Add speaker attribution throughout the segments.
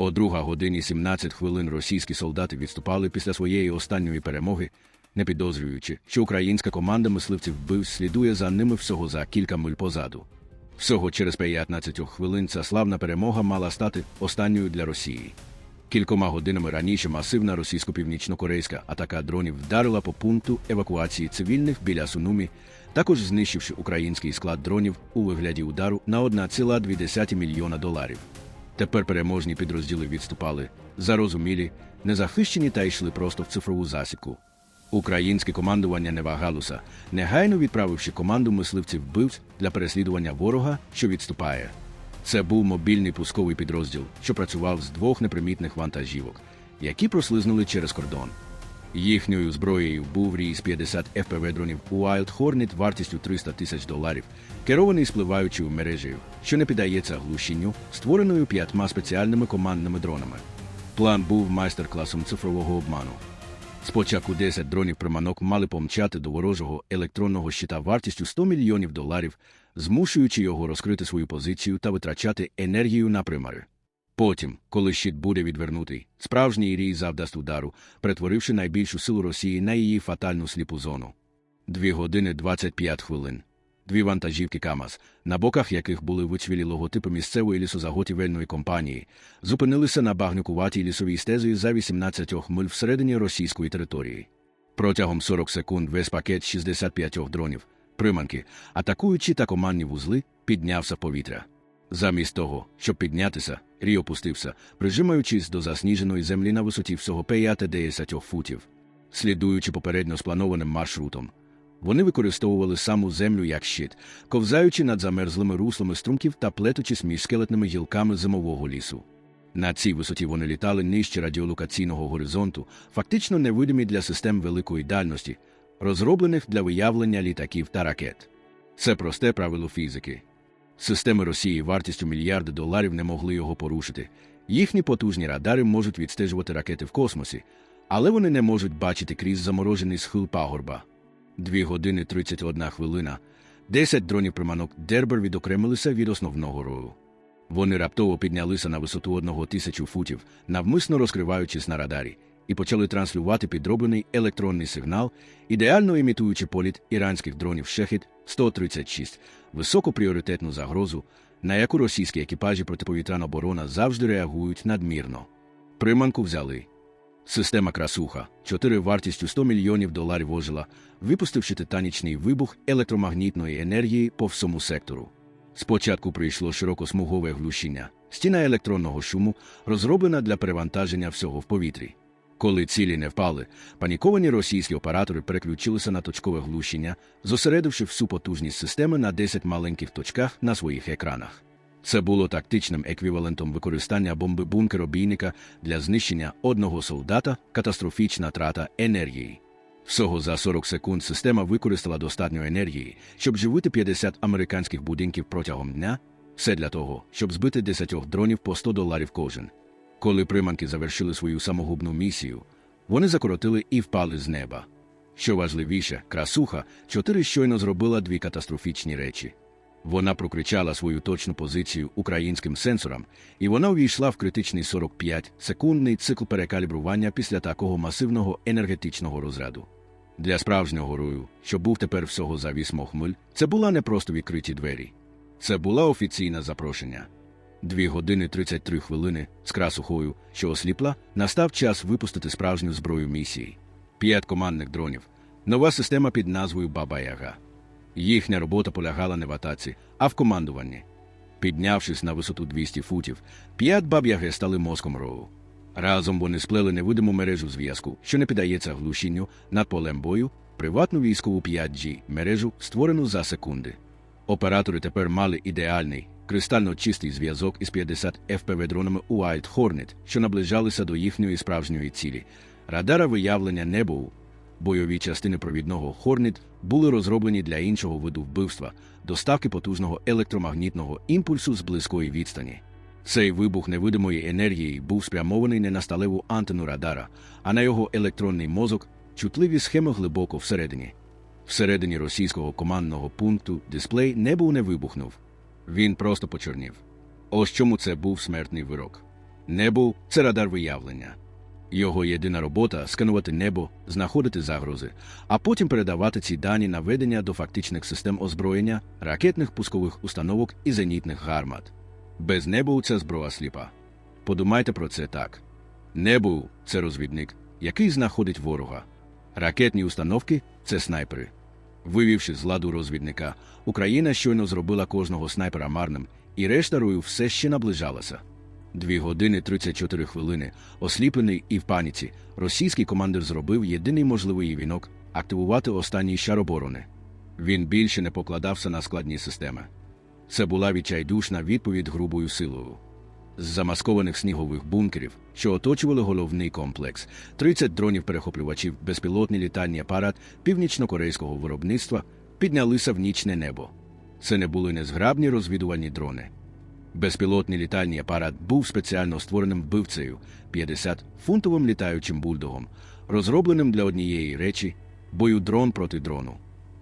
Speaker 1: О 2 годині 17 хвилин російські солдати відступали після своєї останньої перемоги, не підозрюючи, що українська команда мисливців вбив слідує за ними всього за кілька миль позаду. Всього через 15 хвилин ця славна перемога мала стати останньою для Росії. Кількома годинами раніше масивна російсько-північно-корейська атака дронів вдарила по пункту евакуації цивільних біля Сунумі, також знищивши український склад дронів у вигляді удару на 1,2 мільйона доларів. Тепер переможні підрозділи відступали, зарозумілі, незахищені та йшли просто в цифрову засіку. Українське командування не вагалося, негайно відправивши команду мисливців вбивць для переслідування ворога, що відступає. Це був мобільний пусковий підрозділ, що працював з двох непримітних вантажівок, які прослизнули через кордон. Їхньою зброєю був рійс 50 FPV дронів Wild Hornet вартістю 300 тисяч доларів, керований спливаючою мережею, що не піддається глушінню, створеною п'ятьма спеціальними командними дронами. План був майстер-класом цифрового обману. Спочатку 10 дронів приманок мали помчати до ворожого електронного щита вартістю 100 мільйонів доларів, змушуючи його розкрити свою позицію та витрачати енергію на примари. Потім, коли щит буде відвернутий, справжній рій завдасть удару, перетворивши найбільшу силу Росії на її фатальну сліпу зону. Дві години 25 хвилин. Дві вантажівки КАМАЗ, на боках яких були вицвілі логотипи місцевої лісозаготівельної компанії, зупинилися на багнюкуватій лісовій стезі за 18 миль всередині російської території. Протягом 40 секунд весь пакет 65 дронів, приманки, атакуючи та командні вузли, піднявся в повітря. Замість того, щоб піднятися, Рій опустився, прижимаючись до засніженої землі на висоті всього 50 футів. Слідуючи попередньо спланованим маршрутом, вони використовували саму землю як щит, ковзаючи над замерзлими руслами струмків та плетучись між скелетними гілками зимового лісу. На цій висоті вони літали нижче радіолокаційного горизонту, фактично невидимі для систем великої дальності, розроблених для виявлення літаків та ракет. Це просте правило фізики. Системи Росії вартістю мільярди доларів не могли його порушити. Їхні потужні радари можуть відстежувати ракети в космосі, але вони не можуть бачити крізь заморожений схил пагорба. Дві години 31 хвилина. Десять дронів приманок Дербер відокремилися від основного рою. Вони раптово піднялися на висоту одного тисячу футів, навмисно розкриваючись на радарі, і почали транслювати підроблений електронний сигнал, ідеально імітуючи політ іранських дронів Шехід 136, високопріоритетну загрозу, на яку російські екіпажі протиповітряна оборона завжди реагують надмірно. Приманку взяли. Система красуха, чотири вартістю 100 мільйонів доларів ожила, випустивши титанічний вибух електромагнітної енергії по всьому сектору. Спочатку прийшло широкосмугове глушіння, стіна електронного шуму, розроблена для перевантаження всього в повітрі. Коли цілі не впали, паніковані російські оператори переключилися на точкове глушіння, зосередивши всю потужність системи на 10 маленьких точках на своїх екранах. Це було тактичним еквівалентом використання бомби бункеробійника для знищення одного солдата, катастрофічна трата енергії. Всього за 40 секунд система використала достатньо енергії, щоб живити 50 американських будинків протягом дня, все для того, щоб збити 10 дронів по 100 доларів кожен. Коли приманки завершили свою самогубну місію, вони закоротили і впали з неба. Що важливіше, красуха чотири щойно зробила дві катастрофічні речі. Вона прокричала свою точну позицію українським сенсорам, і вона увійшла в критичний 45-секундний цикл перекалібрування після такого масивного енергетичного розряду. Для справжнього рою, що був тепер всього за вісьмох миль, це була не просто відкриті двері. Це була офіційне запрошення. Дві години 33 хвилини з красухою, що осліпла, настав час випустити справжню зброю місії. П'ять командних дронів. Нова система під назвою Баба Яга. Їхня робота полягала не в атаці, а в командуванні. Піднявшись на висоту 200 футів, п'ять баб'яги стали мозком роу. Разом вони сплели невидиму мережу зв'язку, що не піддається глушінню над полем бою, приватну військову 5G мережу, створену за секунди. Оператори тепер мали ідеальний, кристально чистий зв'язок із 50 FPV дронами White Hornet, що наближалися до їхньої справжньої цілі. Радара виявлення не був. Бойові частини провідного Hornet були розроблені для іншого виду вбивства, доставки потужного електромагнітного імпульсу з близької відстані. Цей вибух невидимої енергії був спрямований не на сталеву антенну радара, а на його електронний мозок, чутливі схеми глибоко всередині. Всередині російського командного пункту дисплей не був не вибухнув. Він просто почорнів. Ось чому це був смертний вирок. Небо це радар виявлення. Його єдина робота сканувати небо, знаходити загрози, а потім передавати ці дані на ведення до фактичних систем озброєння, ракетних пускових установок і зенітних гармат. Без небу ця зброя сліпа. Подумайте про це так. Небо це розвідник, який знаходить ворога. Ракетні установки це снайпери. Вивівши з ладу розвідника, Україна щойно зробила кожного снайпера марним, і решта рою все ще наближалася. Дві години 34 хвилини, осліплений і в паніці, російський командир зробив єдиний можливий вінок активувати останній шар оборони. Він більше не покладався на складні системи. Це була відчайдушна відповідь грубою силою. З замаскованих снігових бункерів, що оточували головний комплекс, 30 дронів-перехоплювачів, безпілотний літальний апарат північно-корейського виробництва піднялися в нічне небо. Це не були незграбні розвідувальні дрони. Безпілотний літальний апарат був спеціально створеним вбивцею 50-фунтовим літаючим бульдогом, розробленим для однієї речі бою дрон проти дрону.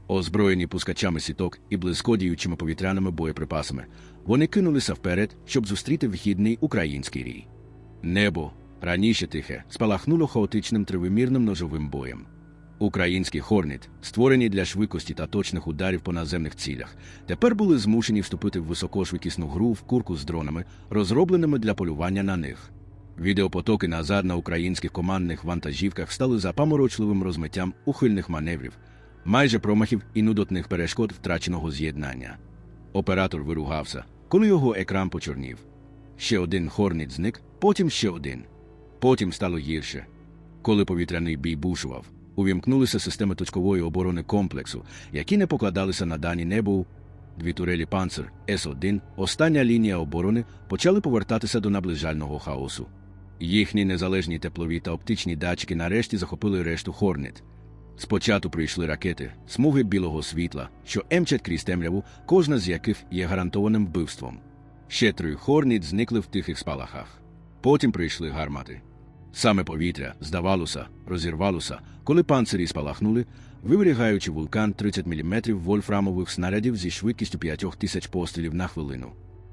Speaker 1: Озброєні пускачами сіток і блискодіючими повітряними боєприпасами, вони кинулися вперед, щоб зустріти вхідний український рій. Небо, раніше тихе, спалахнуло хаотичним тривимірним ножовим боєм. Українські Хорніт, створені для швидкості та точних ударів по наземних цілях, тепер були змушені вступити в високошвидкісну гру в курку з дронами, розробленими для полювання на них. Відеопотоки назад на українських командних вантажівках стали запаморочливим розмиттям ухильних маневрів, майже промахів і нудотних перешкод втраченого з'єднання. Оператор виругався, коли його екран почорнів. Ще один хорніт зник, потім ще один. Потім стало гірше. Коли повітряний бій бушував, увімкнулися системи точкової оборони комплексу, які не покладалися на дані небу. Дві турелі панцир С-1, остання лінія оборони, почали повертатися до наближального хаосу. Їхні незалежні теплові та оптичні датчики нарешті захопили решту Хорнет. Спочатку прийшли ракети, смуги білого світла, що емчать крізь темряву, кожна з яких є гарантованим вбивством. Ще три Хорніт зникли в тихих спалахах. Потім прийшли гармати. Саме повітря, здавалося, розірвалося, коли панцирі спалахнули, виврігаючи вулкан 30 мм вольфрамових снарядів зі швидкістю 5000 пострілів на хвилину.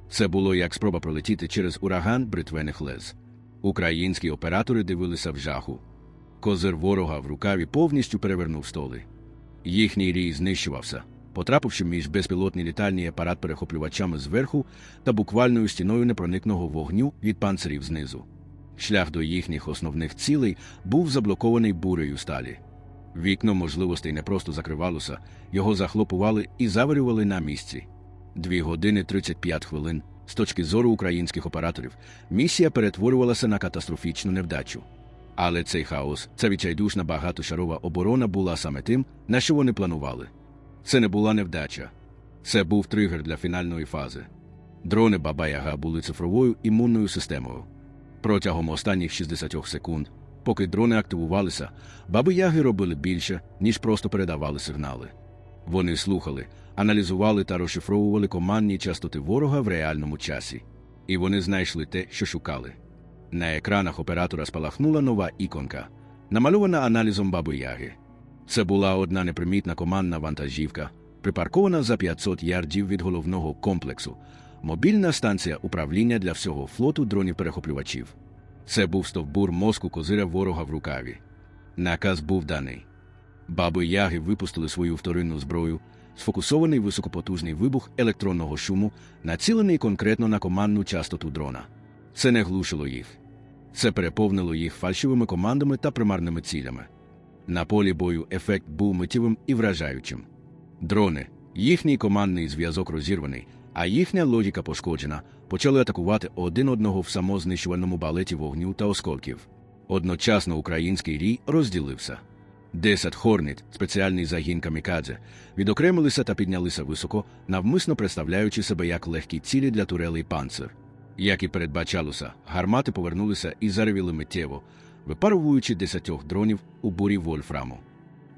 Speaker 1: Це було як спроба пролетіти через ураган бритвених лез. Українські оператори дивилися в жаху. Козир ворога в рукаві повністю перевернув столи. Їхній рій знищувався, потрапивши між безпілотний літальний апарат перехоплювачами зверху та буквальною стіною непроникного вогню від панцирів знизу. Шлях до їхніх основних цілей був заблокований бурею сталі. Вікно можливостей не просто закривалося, його захлопували і заварювали на місці. Дві години 35 хвилин. З точки зору українських операторів, місія перетворювалася на катастрофічну невдачу. Але цей хаос, ця відчайдушна багатошарова оборона була саме тим, на що вони планували. Це не була невдача, це був тригер для фінальної фази. Дрони Баба-Яга були цифровою імунною системою. Протягом останніх 60 секунд, поки дрони активувалися, баби-яги робили більше, ніж просто передавали сигнали. Вони слухали, аналізували та розшифровували командні частоти ворога в реальному часі. І вони знайшли те, що шукали. На екранах оператора спалахнула нова іконка, намальована аналізом баби Яги. Це була одна непримітна командна вантажівка, припаркована за 500 ярдів від головного комплексу, мобільна станція управління для всього флоту дронів-перехоплювачів. Це був стовбур мозку козиря ворога в рукаві. Наказ був даний. Баби Яги випустили свою вторинну зброю, сфокусований високопотужний вибух електронного шуму, націлений конкретно на командну частоту дрона. Це не глушило їх. Це переповнило їх фальшивими командами та примарними цілями. На полі бою ефект був миттєвим і вражаючим. Дрони, їхній командний зв'язок розірваний, а їхня логіка пошкоджена, почали атакувати один одного в самознищувальному балеті вогню та осколків. Одночасно український рій розділився. Десять Хорніт, спеціальний загін камікадзе, відокремилися та піднялися високо, навмисно представляючи себе як легкі цілі для турелей панцир. Як і передбачалося, гармати повернулися і заревіли миттєво, випаровуючи десятьох дронів у бурі Вольфраму.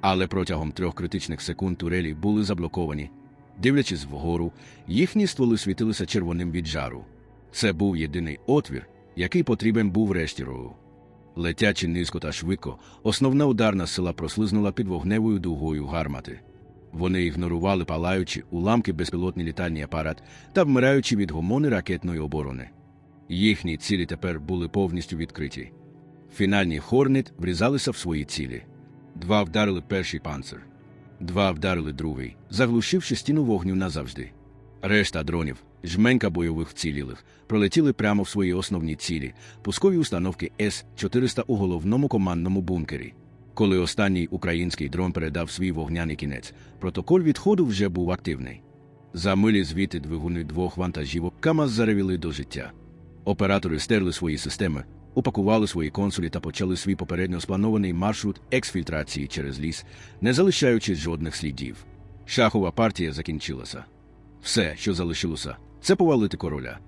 Speaker 1: Але протягом трьох критичних секунд турелі були заблоковані. Дивлячись вгору, їхні стволи світилися червоним від жару. Це був єдиний отвір, який потрібен був решті рою. Летячи низько та швидко, основна ударна сила прослизнула під вогневою дугою гармати. Вони ігнорували палаючи уламки безпілотний літальний апарат та вмираючи від гомони ракетної оборони. Їхні цілі тепер були повністю відкриті. Фінальні Хорнет врізалися в свої цілі. Два вдарили перший панцир, два вдарили другий, заглушивши стіну вогню назавжди. Решта дронів, жменька бойових вцілілих, пролетіли прямо в свої основні цілі, пускові установки С-400 у головному командному бункері. Коли останній український дрон передав свій вогняний кінець, протокол відходу вже був активний. За милі звідти двигуни двох вантажівок КАМАЗ заревіли до життя. Оператори стерли свої системи, упакували свої консулі та почали свій попередньо спланований маршрут ексфільтрації через ліс, не залишаючи жодних слідів. Шахова партія закінчилася. Все, що залишилося, це повалити короля.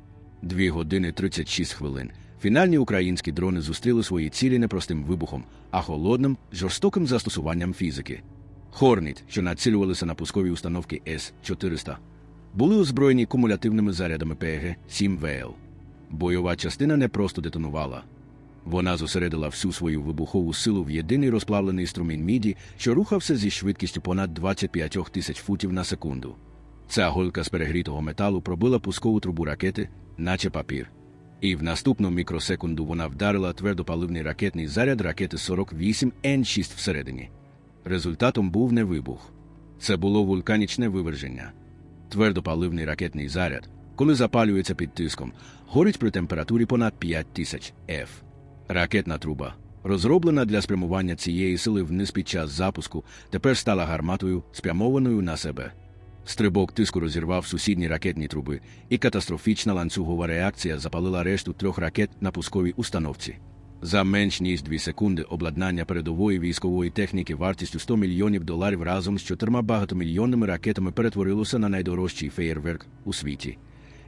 Speaker 1: Дві години 36 хвилин. Фінальні українські дрони зустріли свої цілі не простим вибухом, а холодним, жорстоким застосуванням фізики. Хорніт, що націлювалися на пускові установки С-400, були озброєні кумулятивними зарядами ПГ-7ВЛ. Бойова частина не просто детонувала. Вона зосередила всю свою вибухову силу в єдиний розплавлений струмінь міді, що рухався зі швидкістю понад 25 тисяч футів на секунду. Ця голька з перегрітого металу пробила пускову трубу ракети, наче папір. І в наступну мікросекунду вона вдарила твердопаливний ракетний заряд ракети 48 Н6 всередині. Результатом був не вибух. Це було вулканічне виверження. Твердопаливний ракетний заряд, коли запалюється під тиском, горить при температурі понад 5000 F. Ракетна труба, розроблена для спрямування цієї сили вниз під час запуску, тепер стала гарматою, спрямованою на себе. Стрибок тиску розірвав сусідні ракетні труби, і катастрофічна ланцюгова реакція запалила решту трьох ракет на пусковій установці. За менш ніж дві секунди обладнання передової військової техніки вартістю 100 мільйонів доларів разом з чотирма багатомільйонними ракетами перетворилося на найдорожчий феєрверк у світі,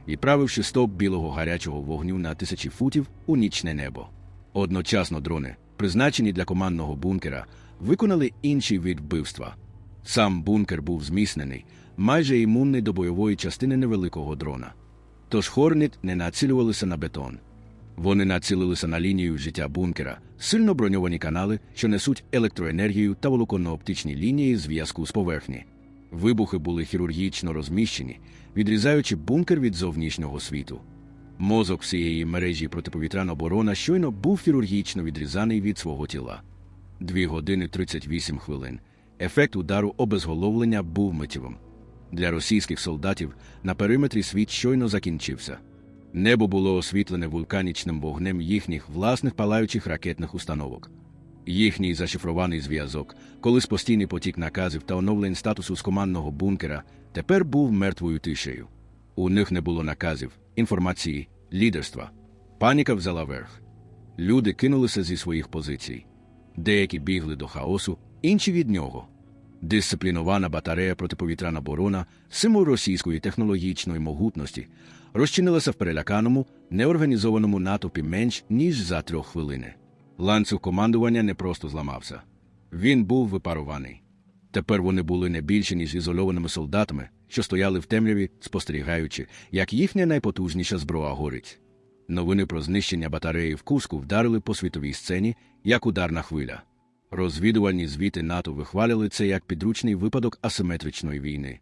Speaker 1: і правивши стоп білого гарячого вогню на тисячі футів у нічне небо. Одночасно дрони, призначені для командного бункера, виконали інший вид вбивства. Сам бункер був зміцнений, майже імунний до бойової частини невеликого дрона. Тож Хорніт не націлювалися на бетон. Вони націлилися на лінію життя бункера, сильно броньовані канали, що несуть електроенергію та волоконно-оптичні лінії зв'язку з поверхні. Вибухи були хірургічно розміщені, відрізаючи бункер від зовнішнього світу. Мозок всієї мережі протиповітряна оборона щойно був хірургічно відрізаний від свого тіла. Дві години 38 хвилин. Ефект удару обезголовлення був миттєвим. Для російських солдатів на периметрі світ щойно закінчився. Небо було освітлене вулканічним вогнем їхніх власних палаючих ракетних установок. Їхній зашифрований зв'язок, колись постійний потік наказів та оновлень статусу з командного бункера, тепер був мертвою тишею. У них не було наказів, інформації, лідерства. Паніка взяла верх. Люди кинулися зі своїх позицій. Деякі бігли до хаосу, інші від нього. Дисциплінована батарея протиповітряна оборона, символ російської технологічної могутності, розчинилася в переляканому, неорганізованому натовпі менш ніж за трьох хвилини. Ланцюг командування не просто зламався. Він був випарований. Тепер вони були не більше, ніж ізольованими солдатами, що стояли в темряві, спостерігаючи, як їхня найпотужніша зброя горить. Новини про знищення батареї в Куску вдарили по світовій сцені, як ударна хвиля. Розвідувальні звіти НАТО вихваляли це як підручний випадок асиметричної війни.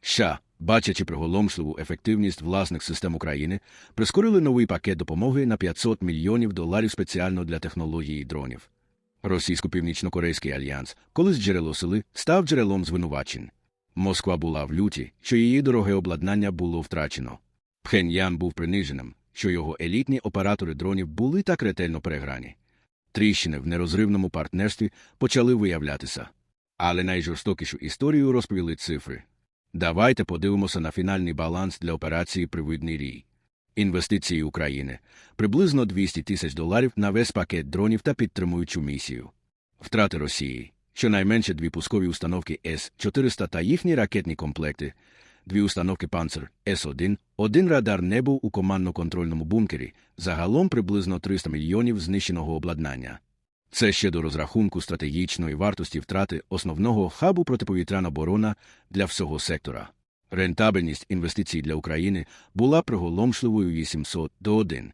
Speaker 1: США, бачачи приголомшливу ефективність власних систем України, прискорили новий пакет допомоги на 500 мільйонів доларів спеціально для технології дронів. Російсько-північно-корейський альянс, колись джерело сили, став джерелом звинувачень. Москва була в люті, що її дороге обладнання було втрачено. Пхеньян був приниженим, що його елітні оператори дронів були так ретельно переграні. Тріщини в нерозривному партнерстві почали виявлятися. Але найжорстокішу історію розповіли цифри. Давайте подивимося на фінальний баланс для операції Привидний рій. Інвестиції України приблизно 200 тисяч доларів на весь пакет дронів та підтримуючу місію. Втрати Росії щонайменше дві пускові установки С-400 та їхні ракетні комплекти, дві установки Панцер С-1, один радар небу у командно-контрольному бункері, загалом приблизно 300 мільйонів знищеного обладнання. Це ще до розрахунку стратегічної вартості втрати основного хабу протиповітряна оборона для всього сектора. Рентабельність інвестицій для України була приголомшливою 800 до 1.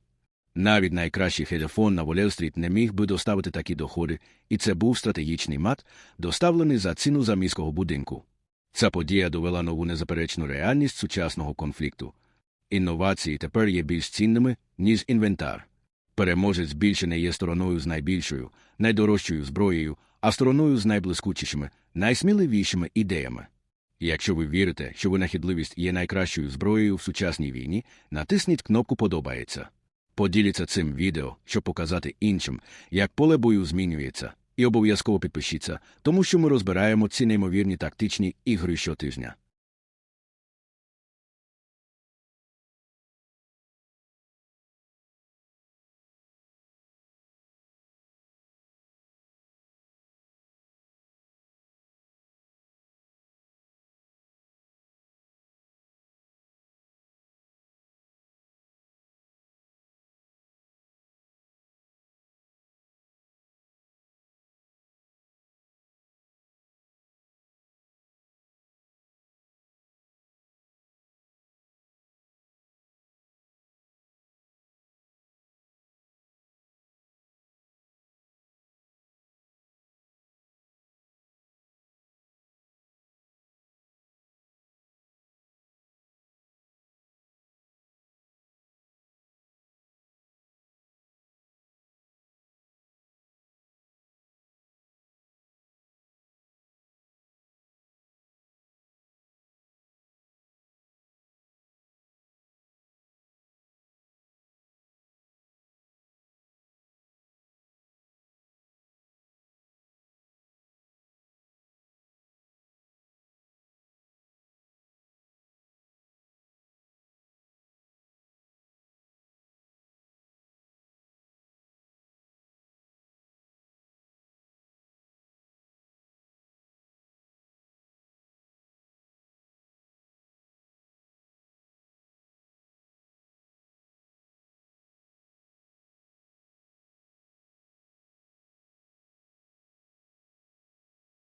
Speaker 1: Навіть найкращий хедефон на Волел-стріт не міг би доставити такі доходи, і це був стратегічний мат, доставлений за ціну заміського будинку. Ця подія довела нову незаперечну реальність сучасного конфлікту. Інновації тепер є більш цінними, ніж інвентар. Переможець більше не є стороною з найбільшою, найдорожчою зброєю, а стороною з найблискучішими, найсміливішими ідеями. Якщо ви вірите, що винахідливість є найкращою зброєю в сучасній війні, натисніть кнопку Подобається. Поділіться цим відео, щоб показати іншим, як поле бою змінюється, і обов'язково підпишіться, тому що ми розбираємо ці неймовірні тактичні ігри щотижня.